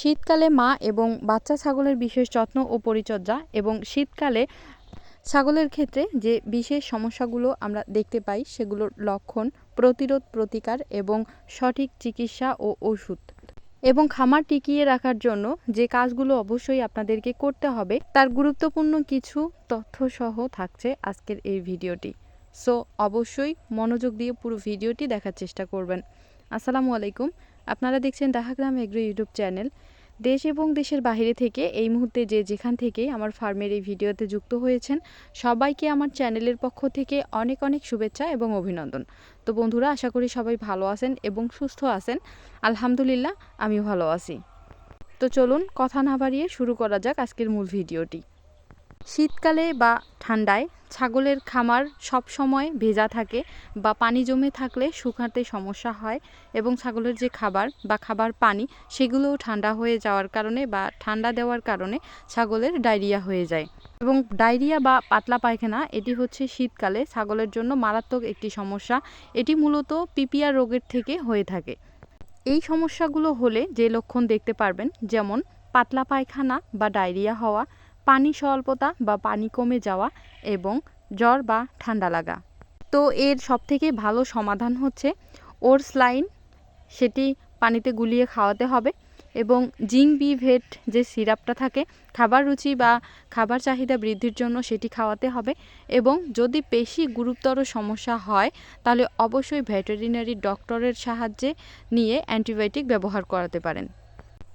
শীতকালে মা এবং বাচ্চা ছাগলের বিশেষ যত্ন ও পরিচর্যা এবং শীতকালে ছাগলের ক্ষেত্রে যে বিশেষ সমস্যাগুলো আমরা দেখতে পাই সেগুলোর লক্ষণ, প্রতিরোধ প্রতিকার এবং সঠিক চিকিৎসা ও ওষুধ এবং খামার টিকিয়ে রাখার জন্য যে কাজগুলো অবশ্যই আপনাদেরকে করতে হবে তার গুরুত্বপূর্ণ কিছু তথ্য সহ থাকছে আজকের এই ভিডিওটি। সো অবশ্যই মনোযোগ দিয়ে পুরো ভিডিওটি দেখার চেষ্টা করবেন। আসসালামু আলাইকুম। আপনারা দেখছেন ডাহাগ্রাম এগ্রো ইউটিউব চ্যানেল। দেশ এবং দেশের বাইরে থেকে এই মুহূর্তে যে যেখান থেকে আমার ফার্মের এই ভিডিওতে যুক্ত হয়েছেন, সবাইকে আমার চ্যানেলের পক্ষ থেকে অনেক অনেক শুভেচ্ছা এবং অভিনন্দন। তো বন্ধুরা, আশা করি সবাই ভালো আছেন এবং সুস্থ আছেন। আলহামদুলিল্লাহ, আমিও ভালো আছি। তো চলুন, কথা না বাড়িয়ে শুরু করা যাক আজকের মূল ভিডিওটি। শীতকালে বা ঠান্ডায় ছাগলের খামার সব সময় ভেজা থাকে বা পানি জমে থাকলে শুকাতে সমস্যা হয় এবং ছাগলের যে খাবার বা খাবার পানি সেগুলোও ঠান্ডা হয়ে যাওয়ার কারণে বা ঠান্ডা দেওয়ার কারণে ছাগলের ডায়রিয়া হয়ে যায়। এবং ডায়রিয়া বা পাতলা পায়খানা এটি হচ্ছে শীতকালে ছাগলের জন্য মারাত্মক একটি সমস্যা। এটি মূলত পিপিআর রোগের থেকে হয়ে থাকে। এই সমস্যাগুলো হলে যে লক্ষণ দেখতে পারবেন যেমন পাতলা পায়খানা বা ডায়রিয়া হওয়া পানি স্বল্পতা বা পানি কমে যাওয়া এবং জ্বর বা ঠান্ডা লাগা। তো এর সবথেকে ভালো সমাধান হচ্ছে ওরস লাইন। সেটি পানিতে গুলিয়ে খাওয়াতে হবে এবং জিং বি ভেট যে সিরাপটা থাকে, খাবার রুচি বা খাবার চাহিদা বৃদ্ধির জন্য সেটি খাওয়াতে হবে এবং যদি বেশি গুরুতর সমস্যা হয়, তাহলে অবশ্যই ভেটেরিনারি ডক্টরের সাহায্যে নিয়ে অ্যান্টিবায়োটিক ব্যবহার করাতে পারেন।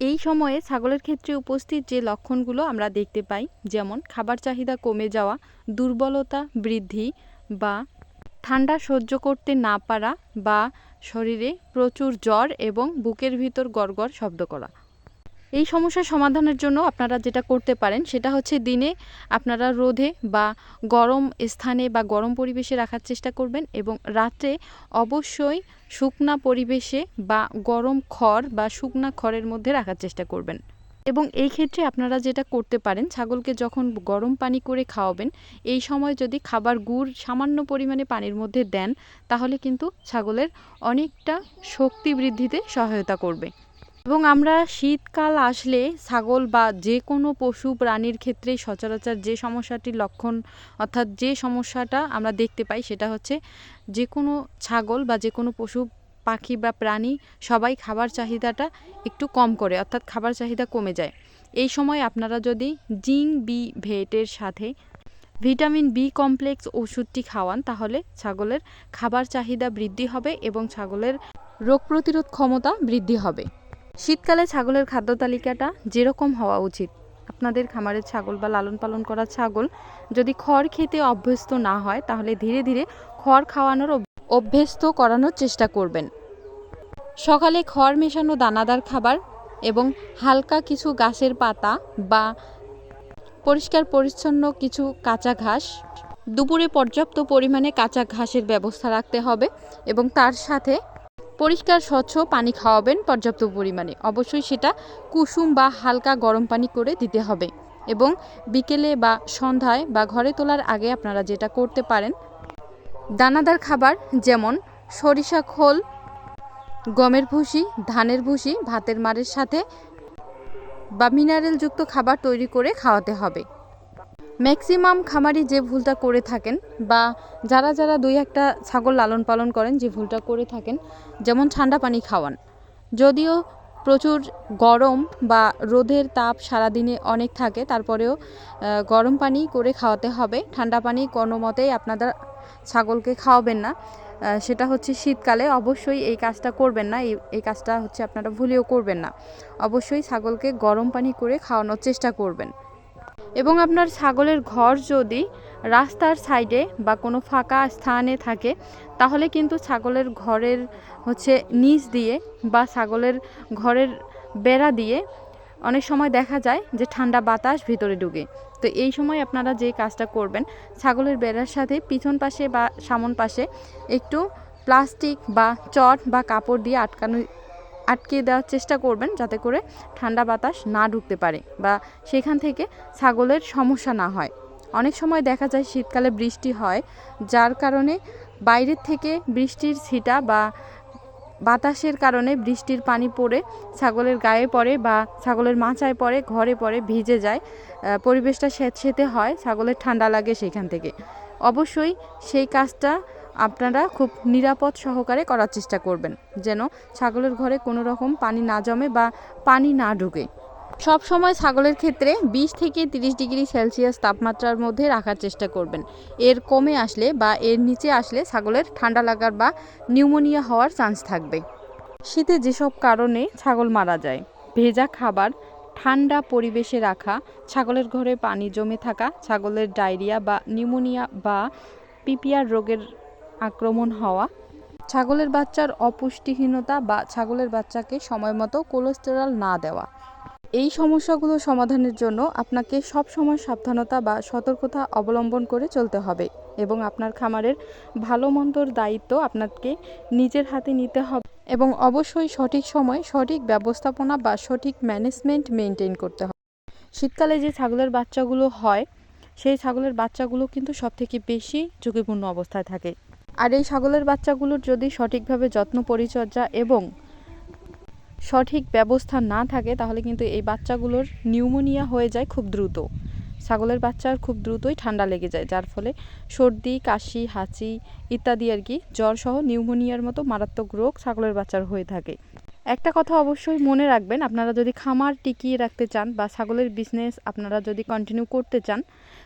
এই সময়ে ছাগলের ক্ষেত্রে উপস্থিত যে লক্ষণগুলো আমরা দেখতে পাই, যেমন খাবার চাহিদা কমে যাওয়া, দুর্বলতা বৃদ্ধি বা ঠান্ডা সহ্য করতে না পারা বা শরীরে প্রচুর জ্বর এবং বুকের ভিতর গড়গড় শব্দ করা। এই সমস্যার সমাধানের জন্য আপনারা যেটা করতে পারেন, সেটা হচ্ছে দিনে আপনারা রোদে বা গরম স্থানে বা গরম পরিবেশে রাখার চেষ্টা করবেন এবং রাত্রে অবশ্যই শুকনা পরিবেশে বা গরম খড় বা শুকনা খড়ের মধ্যে রাখার চেষ্টা করবেন। এবং এই ক্ষেত্রে আপনারা যেটা করতে পারেন, ছাগলকে যখন গরম পানি করে খাওয়াবেন, এই সময় যদি খাবার গুড় সামান্য পরিমাণে পানির মধ্যে দেন, তাহলে কিন্তু ছাগলের অনেকটা শক্তি বৃদ্ধিতে সহায়তা করবে। এবং আমরা শীতকাল আসলে ছাগল বা যে কোনো পশু প্রাণীর ক্ষেত্রে সচরাচর যে সমস্যাটির লক্ষণ অর্থাৎ যে সমস্যাটা আমরা দেখতে পাই সেটা হচ্ছে যে কোনো ছাগল বা যে কোনো পশু, পাখি বা প্রাণী সবাই খাবার চাহিদাটা একটু কম করে অর্থাৎ খাবার চাহিদা কমে যায়। এই সময় আপনারা যদি জিং বি ভেটের সাথে ভিটামিন বি কমপ্লেক্স ওষুধটি খাওয়ান তাহলে ছাগলের খাবার চাহিদা বৃদ্ধি হবে এবং ছাগলের রোগ প্রতিরোধ ক্ষমতা বৃদ্ধি হবে। শীতকালে ছাগলের খাদ্য তালিকাটা যেরকম হওয়া উচিত। আপনাদের খামারের ছাগল বা লালন পালন করা ছাগল যদি খড় খেতে অভ্যস্ত না হয়, তাহলে ধীরে ধীরে খড় খাওয়ানোর অভ্যস্ত করানোর চেষ্টা করবেন। সকালে খড় মেশানো দানাদার খাবার এবং হালকা কিছু গাছের পাতা বা পরিষ্কার পরিচ্ছন্ন কিছু কাঁচা ঘাস, দুপুরে পর্যাপ্ত পরিমাণে কাঁচা ঘাসের ব্যবস্থা রাখতে হবে এবং তার সাথে পরিষ্কার, স্বচ্ছ পানি খাওয়াবেন পর্যাপ্ত পরিমাণে। অবশ্যই সেটা কুসুম বা হালকা গরম পানি করে দিতে হবে এবং বিকেলে বা সন্ধ্যায় বা ঘরে তোলার আগে আপনারা যেটা করতে পারেন, দানাদার খাবার যেমন সরিষা খোল, গমের ভুসি, ধানের ভুসি, ভাতের মারের সাথে বা মিনারেলযুক্ত খাবার তৈরি করে খাওয়াতে হবে। ম্যাক্সিমাম খামারি যে ভুলটা করে থাকেন বা যারা যারা দুই একটা ছাগল লালন পালন করেন, যে ভুলটা করে থাকেন, যেমন ঠান্ডা পানি খাওয়ান। যদিও প্রচুর গরম বা রোদের তাপ সারাদিনে অনেক থাকে, তারপরেও গরম পানি করে খাওয়াতে হবে। ঠান্ডা পানি কোনো মতেই আপনাদের ছাগলকে খাওয়াবেন না। সেটা হচ্ছে শীতকালে অবশ্যই এই কাজটা করবেন না, এই এই কাজটা হচ্ছে আপনারা ভুলেও করবেন না। অবশ্যই ছাগলকে গরম পানি করে খাওয়ানোর চেষ্টা করবেন। এবং আপনার ছাগলের ঘর যদি রাস্তার সাইডে বা কোনো ফাঁকা স্থানে থাকে, তাহলে কিন্তু ছাগলের ঘরের হচ্ছে নিচ দিয়ে বা ছাগলের ঘরের বেড়া দিয়ে অনেক সময় দেখা যায় যে ঠান্ডা বাতাস ভিতরে ঢুকে। তো এই সময় আপনারা যে কাজটা করবেন, ছাগলের বেড়ার সাথে পিছন পাশে বা সামন পাশে একটু প্লাস্টিক বা চট বা কাপড় দিয়ে আটকানো আটকে দেওয়ার চেষ্টা করবেন যাতে করে ঠান্ডা বাতাস না ঢুকতে পারে বা সেখান থেকে ছাগলের সমস্যা না হয়। অনেক সময় দেখা যায় শীতকালে বৃষ্টি হয়, যার কারণে বাইরের থেকে বৃষ্টির ছিটা বা বাতাসের কারণে বৃষ্টির পানি পড়ে, ছাগলের গায়ে পড়ে বা ছাগলের মাচায় পড়ে, ঘরে পড়ে, ভিজে যায়। পরিবেশটা স্যাঁতসেঁতে হয়, ছাগলের ঠান্ডা লাগে সেখান থেকে। অবশ্যই সেই কাজটা আপনারা খুব নিরাপদ সহকারে করার চেষ্টা করবেন, যেন ছাগলের ঘরে কোনো রকম পানি না জমে বা পানি না ঢুকে। সব সময় ছাগলের ক্ষেত্রে বিশ থেকে তিরিশ ডিগ্রি সেলসিয়াস তাপমাত্রার মধ্যে রাখার চেষ্টা করবেন। এর কমে আসলে বা এর নিচে আসলে ছাগলের ঠান্ডা লাগার বা নিউমোনিয়া হওয়ার চান্স থাকবে। শীতে যেসব কারণে ছাগল মারা যায়, ভেজা খাবার, ঠান্ডা পরিবেশে রাখা, ছাগলের ঘরে পানি জমে থাকা, ছাগলের ডায়রিয়া বা নিউমোনিয়া বা পিপিআর রোগের আক্রমণ হওয়া। ছাগলের বাচ্চার অপুষ্টিহীনতা বা ছাগলের বাচ্চাকে সময় মতো কোলেস্টেরল না দেওয়া। এই সমস্যাগুলো সমাধানের জন্য আপনাকে সব সময় সাবধানতা বা সতর্কতা অবলম্বন করে চলতে হবে এবং আপনার খামারের ভালো মন্দর দায়িত্ব আপনাকে নিজের হাতে নিতে হবে এবং অবশ্যই সঠিক সময় সঠিক ব্যবস্থাপনা বা সঠিক ম্যানেজমেন্ট মেনটেন করতে হবে। শীতকালে যে ছাগলের বাচ্চাগুলো হয়, সেই ছাগলের বাচ্চাগুলো কিন্তু সবথেকে বেশি ঝুঁকিপূর্ণ অবস্থায় থাকে। আর এই ছাগলের বাচ্চাগুলোর যদি সঠিকভাবে যত্ন, পরিচর্যা এবং সঠিক ব্যবস্থা না থাকে, তাহলে কিন্তু এই বাচ্চাগুলোর নিউমোনিয়া হয়ে যায় খুব দ্রুত। ছাগলের বাচ্চার খুব দ্রুতই ঠান্ডা লেগে যায়, যার ফলে সর্দি, কাশি, হাঁচি ইত্যাদি আর কি, জ্বরসহ নিউমোনিয়ার মতো মারাত্মক রোগ ছাগলের বাচ্চার হয়ে থাকে। একটা কথা অবশ্যই মনে রাখবেন, আপনারা যদি খামার টিকিয়ে রাখতে চান বা ছাগলের বিজনেস আপনারা যদি কন্টিনিউ করতে চান,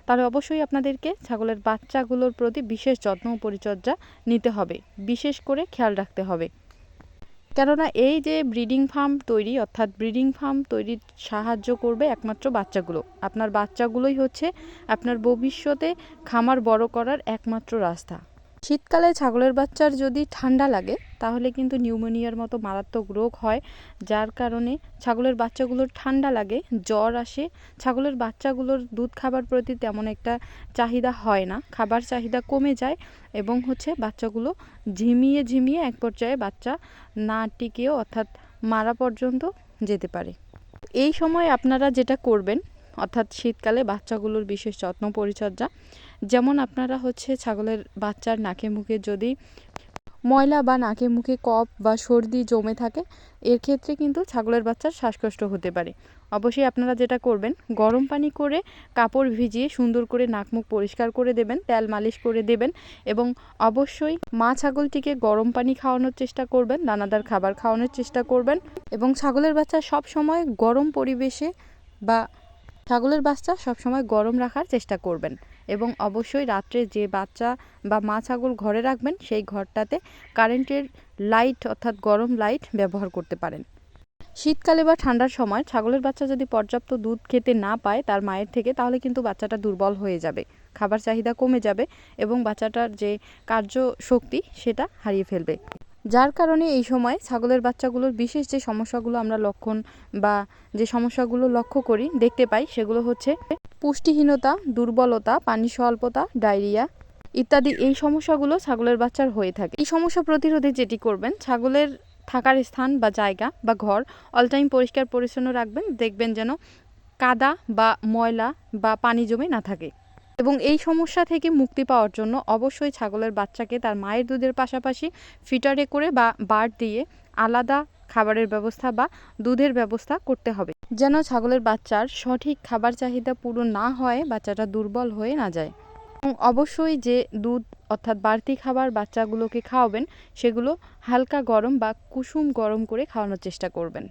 তাহলে অবশ্যই আপনাদেরকে ছাগলের বাচ্চাগুলোর প্রতি বিশেষ যত্ন ও পরিচর্যা নিতে হবে, বিশেষ করে খেয়াল রাখতে হবে। কেননা এই যে ব্রিডিং ফার্ম তৈরি, অর্থাৎ ব্রিডিং ফার্ম তৈরির সাহায্য করবে একমাত্র বাচ্চাগুলো। আপনার বাচ্চাগুলোই হচ্ছে আপনার ভবিষ্যতে খামার বড় করার একমাত্র রাস্তা। শীতকালে ছাগলের বাচ্চার যদি ঠান্ডা লাগে, তাহলে কিন্তু নিউমোনিয়ার মতো মারাত্মক রোগ হয়, যার কারণে ছাগলের বাচ্চাগুলোর ঠান্ডা লাগে, জ্বর আসে। ছাগলের বাচ্চাগুলোর দুধ খাবার প্রতি তেমন একটা চাহিদা হয় না। খাবার চাহিদা কমে যায় এবং হচ্ছে বাচ্চাগুলো ঝিমিয়ে ঝিমিয়ে এক পর্যায়ে বাচ্চা না টিকেও অর্থাৎ মারা পর্যন্ত যেতে পারে। এই সময় আপনারা যেটা করবেন, অর্থাৎ শীতকালে বাচ্চাগুলোর বিশেষ যত্ন পরিচর্যা যেমন আপনারা হচ্ছে ছাগলের বাচ্চার নাকে মুখে যদি ময়লা বা নাকে মুখে কফ বা সর্দি জমে থাকে, এর ক্ষেত্রে কিন্তু ছাগলের বাচ্চার শ্বাসকষ্ট হতে পারে। অবশ্যই আপনারা যেটা করবেন, গরম পানি করে কাপড় ভিজিয়ে সুন্দর করে নাক মুখ পরিষ্কার করে দেবেন, তেল মালিশ করে দেবেন এবং অবশ্যই মা ছাগলটিকে গরম পানি খাওয়ানোর চেষ্টা করবেন, দানাদার খাবার খাওয়ানোর চেষ্টা করবেন এবং ছাগলের বাচ্চা সব সময় গরম পরিবেশে বা ছাগলের বাচ্চা সবসময় গরম রাখার চেষ্টা করবেন। এবং অবশ্যই রাত্রে যে বাচ্চা বা মা ছাগল ঘরে রাখবেন, সেই ঘরটাতে কারেন্টের লাইট অর্থাৎ গরম লাইট ব্যবহার করতে পারেন। শীতকালে বা ঠান্ডার সময় ছাগলের বাচ্চা যদি পর্যাপ্ত দুধ খেতে না পায় তার মায়ের থেকে, তাহলে কিন্তু বাচ্চাটা দুর্বল হয়ে যাবে, খাবার চাহিদা কমে যাবে এবং বাচ্চাটার যে কার্য শক্তি সেটা হারিয়ে ফেলবে। যার কারণে এই সময় ছাগলের বাচ্চাগুলোর বিশেষ যে সমস্যাগুলো আমরা লক্ষণ বা যে সমস্যাগুলো লক্ষ্য করি, দেখতে পাই, সেগুলো হচ্ছে পুষ্টিহীনতা, দুর্বলতা, পানি স্বল্পতা, ডায়রিয়া ইত্যাদি এই সমস্যাগুলো ছাগলের বাচ্চার হয়ে থাকে। এই সমস্যা প্রতিরোধে যেটি করবেন, ছাগলের থাকার স্থান বা জায়গা বা ঘর অল টাইম পরিষ্কার পরিচ্ছন্ন রাখবেন। দেখবেন যেন কাদা বা ময়লা বা পানি জমে না থাকে। এবং এই সমস্যা থেকে মুক্তি পাওয়ার জন্য অবশ্যই ছাগলের বাচ্চাকে তার মায়ের দুধের পাশাপাশি ফিটারে করে বা বার দিয়ে আলাদা খাবারের ব্যবস্থা বা দুধের ব্যবস্থা করতে হবে। যেন ছাগলের বাচ্চার সঠিক খাবার চাহিদা পূরণ না হয়, বাচ্চাটা দুর্বল হয়ে না যায়। এবং অবশ্যই যে দুধ অর্থাৎ বাড়তি খাবার বাচ্চাগুলোকে খাওয়াবেন, সেগুলো হালকা গরম বা কুসুম গরম করে খাওয়ানোর চেষ্টা করবেন।